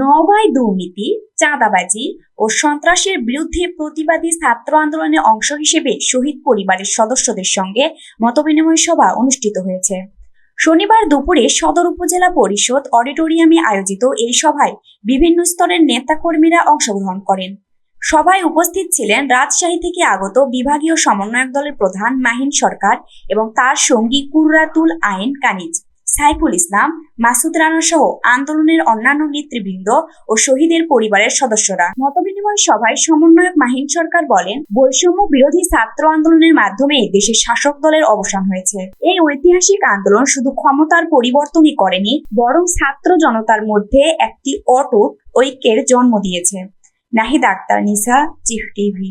নবায় দুর্নীতি, চাঁদাবাজি ও সন্ত্রাসের বিরুদ্ধে প্রতিবাদী ছাত্র আন্দোলনে অংশ হিসেবে শহীদ পরিবারের সদস্যদের সঙ্গে মতবিনিময় সভা অনুষ্ঠিত হয়েছে। শনিবার দুপুরে সদর উপজেলা পরিষদ অডিটোরিয়ামে আয়োজিত এই সভায় বিভিন্ন স্তরের নেতাকর্মীরা অংশগ্রহণ করেন। সভায় উপস্থিত ছিলেন রাজশাহী থেকে আগত বিভাগীয় সমন্বয়ক দলের প্রধান মাহিন সরকার এবং তার সঙ্গী কুররাতুল আইন কানিজ। সাইফুল ইসলাম, মাসুদ রানা সহ আন্দোলনের অন্যান্য নেতৃবৃন্দ ও শহীদের পরিবারের সদস্যরা। মতবিনিময় সভায় সমন্বয়ক মাহিন সরকার বলেন, বৈষম্য বিরোধী ছাত্র আন্দোলনের মাধ্যমে দেশের শাসক দলের অবসান হয়েছে। এই ঐতিহাসিক আন্দোলন শুধু ক্ষমতার পরিবর্তনই করেনি, বরং ছাত্র জনতার মধ্যে একটি অটুট ঐক্যের জন্ম দিয়েছে। নাহিদ আক্তার, নিসা চিফ টিভি।